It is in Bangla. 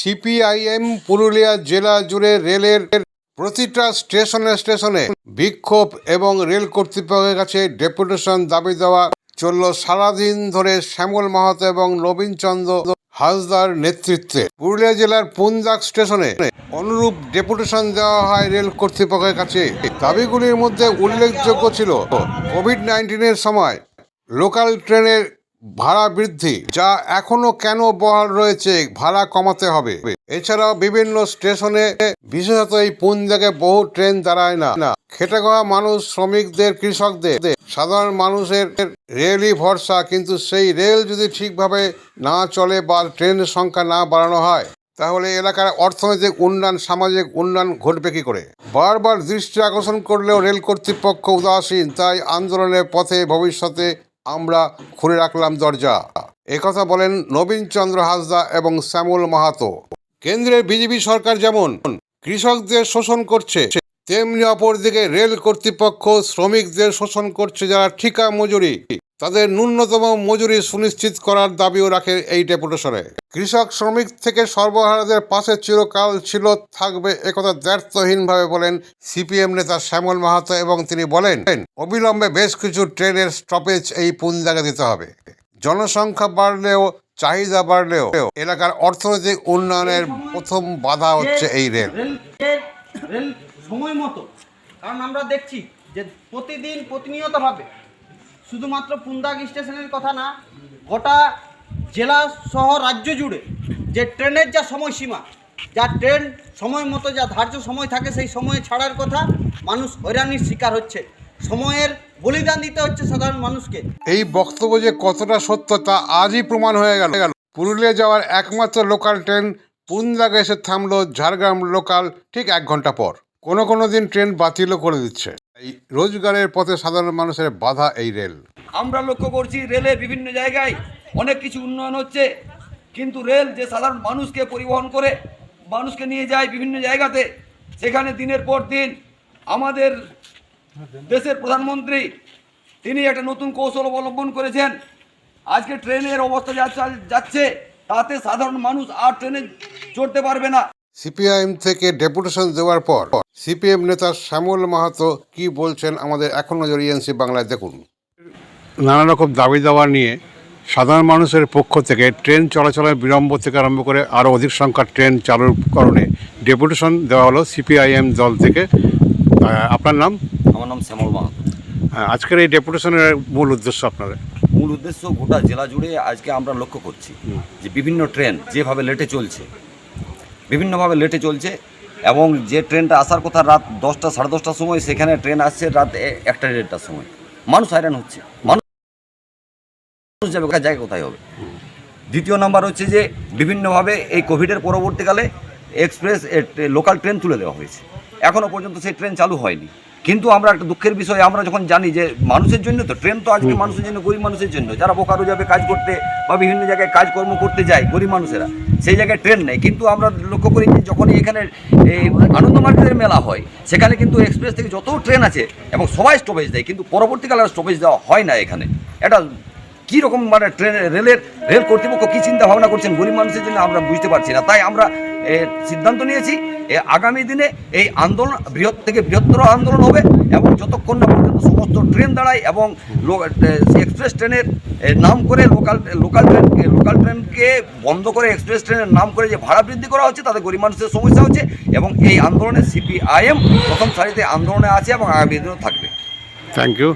সিপিআইএম পুরুলিয়া জেলা জুড়ে রেলের প্রতিটা স্টেশনে স্টেশনে বিক্ষোভ এবং রেল কর্তৃপক্ষের কাছে ডেপুটেশন দাবি দেওয়া চলল সারাদিন ধরে শ্যামল মাহাতো এবং নবীন চন্দ্র হাসদার নেতৃত্বে। পুরুলিয়া জেলার পুন্দাক স্টেশনে অনুরূপ ডেপুটেশন দেওয়া হয় রেল কর্তৃপক্ষের কাছে। দাবিগুলির মধ্যে উল্লেখযোগ্য ছিল, কোভিড নাইন্টিনের সময় লোকাল ট্রেনের ভাড়া বৃদ্ধি, যা এখনও কেন বহাল রয়েছে, ভাড়া কমাতে হবে। এছাড়াও বিভিন্ন স্টেশনে বিশেষত এই পুঞ্জাকে বহু ট্রেন দাঁড়ায় না। না খেটে খাওয়া মানুষ, শ্রমিকদের, কৃষকদের, সাধারণ মানুষের রেলই ভরসা, কিন্তু সেই রেল যদি ঠিকভাবে না চলে বা ট্রেনের সংখ্যা না বাড়ানো হয়, তাহলে এলাকার অর্থনৈতিক উন্নয়ন, সামাজিক উন্নয়ন ঘটবে কি করে? বারবার দৃষ্টি আকর্ষণ করলেও রেল কর্তৃপক্ষ উদাসীন, তাই আন্দোলনের পথে ভবিষ্যতে আমরা খুলে রাখলাম দরজা। একথা বলেন নবীন চন্দ্র হাসদা এবং শ্যামল মাহাতো। কেন্দ্রের বিজেপি সরকার যেমন কৃষকদের শোষণ করছে, তেমনি অপরদিকে রেল কর্তৃপক্ষ শ্রমিকদের শোষণ করছে যারা ঠিকা মজুরি। তাদের ন্যূনতম মজুরি সুনিশ্চিত করার দাবিও রাখে এই ডেপুটেশনে। কৃষক শ্রমিক থেকে সর্বহারাদের পাশে চিরকাল ছিল, থাকবে একথা দ্ব্যর্থহীনভাবে বলেন সিপিএম নেতা শ্যামল মাহাতো এবং তিনি বলেন, অবিলম্বে বেশ কিছু ট্রেনের স্টপেজ এই পুঞ্জাকে দিতে হবে। জনসংখ্যা বাড়লেও, চাহিদা বাড়লেও এলাকার অর্থনৈতিক উন্নয়নের প্রথম বাধা হচ্ছে এই রেল। সময় মতো। কারণ আমরা দেখছি যে প্রতিদিন প্রতিনিয়তভাবে শুধুমাত্র পুন্দাগ স্টেশনের কথা না, গোটা জেলা সহ রাজ্য জুড়ে যে ট্রেনের যা সময়সীমা, যা ট্রেন সময় মতো যা ধার্য সময় থাকে সেই সময়ে ছাড়ার কথা মানুষ হয়রানির শিকার হচ্ছে। সময়ের বলিদান দিতে হচ্ছে সাধারণ মানুষকে। এই বক্তব্য যে কতটা সত্য তা আজই প্রমাণ হয়ে গেল। পুরুলিয়া যাওয়ার একমাত্র লোকাল ট্রেন পুন্দাগে এসে থামলো ঝাড়গ্রাম লোকাল ঠিক এক ঘণ্টা পর। কোনো কোনো দিন ট্রেন বাতিলও করে দিচ্ছে। এই রোজগারের পথে সাধারণ মানুষের বাধা এই রেল। আমরা লক্ষ্য করছি রেলের বিভিন্ন জায়গায় অনেক কিছু উন্নয়ন হচ্ছে, কিন্তু রেল যে সাধারণ মানুষকে পরিবহন করে, মানুষকে নিয়ে যায় বিভিন্ন জায়গাতে, সেখানে দিনের পর দিন আমাদের দেশের প্রধানমন্ত্রী, তিনি একটা নতুন কৌশল অবলম্বন করেছেন। আজকে ট্রেনের অবস্থা যাচ্ছে, তাতে সাধারণ মানুষ আর ট্রেনে চড়তে পারবে না। সিপিআইএম থেকে ডেপুটেশন দেওয়ার পর সিপিএম নেতা শ্যামল মাহাতো কি বলছেন আমাদের এখন নজর ইএনসি বাংলায় দেখুন। নানা রকম দাবি দাওয়া নিয়ে সাধারণ মানুষের পক্ষ থেকে ট্রেন চলাচলের বিলম্ব থেকে আরম্ভ করে আরও অধিক সংখ্যার ট্রেন চালুর কারণে ডেপুটেশন দেওয়া হলো সিপিআইএম দল থেকে। আপনার নাম? আমার নাম শ্যামল মাহাতো। হ্যাঁ, আজকের এই ডেপুটেশনের মূল উদ্দেশ্য আপনাদের। মূল উদ্দেশ্য গোটা জেলা জুড়ে আজকে আমরা লক্ষ্য করছি যে বিভিন্ন ট্রেন যেভাবে লেটে চলছে বিভিন্নভাবে লেটে চলছে এবং যে ট্রেনটা আসার কথা রাত দশটা, সাড়ে দশটার সময়, সেখানে ট্রেন আসছে রাত একটা দেড়টার সময়। মানুষ হয়রান হচ্ছে। মানুষ মানুষ যাবে জায়গা কোথায় হবে? দ্বিতীয় নাম্বার হচ্ছে যে, বিভিন্নভাবে এই কোভিডের পরবর্তীকালে এক্সপ্রেস লোকাল ট্রেন তুলে দেওয়া হয়েছে। এখনও পর্যন্ত সেই ট্রেন চালু হয়নি। কিন্তু আমরা একটা দুঃখের বিষয় আমরা যখন জানি যে মানুষের জন্য তো ট্রেন তো আজকে মানুষের জন্য গরিব মানুষের জন্য। যারা বোকারো যাবে কাজ করতে বা বিভিন্ন জায়গায় কাজকর্ম করতে যায় গরিব মানুষেরা সেই জায়গায় ট্রেন নেই। কিন্তু আমরা লক্ষ্য করি যে যখনই এখানে এই আনন্দ মার্কেটের মেলা হয় সেখানে কিন্তু এক্সপ্রেস থেকে যত ট্রেন আছে এবং সবাই স্টপেজ দেয় কিন্তু পরবর্তীকালে আর স্টপেজ দেওয়া হয় না এখানে। এটা কী রকম মানে ট্রেন রেলের রেল কর্তৃপক্ষ কী চিন্তা ভাবনা করছেন গরিব মানুষের জন্য আমরা বুঝতে পারছি না। তাই আমরা সিদ্ধান্ত নিয়েছি আগামী দিনে এই আন্দোলন, বৃহৎ থেকে বৃহত্তর আন্দোলন হবে এবং যতক্ষণ না পর্যন্ত সমস্ত ট্রেন দাঁড়ায় এবং এক্সপ্রেস ট্রেনের নাম করে লোকাল লোকাল ট্রেনকে লোকাল ট্রেনকে বন্ধ করে এক্সপ্রেস ট্রেনের নাম করে যে ভাড়া বৃদ্ধি করা হচ্ছে, তাতে গরিব মানুষের সমস্যা হচ্ছে এবং এই আন্দোলনে সিপিআইএম প্রথম সারিতে আন্দোলনে আছে এবং আগামী দিনেও থাকবে। Thank you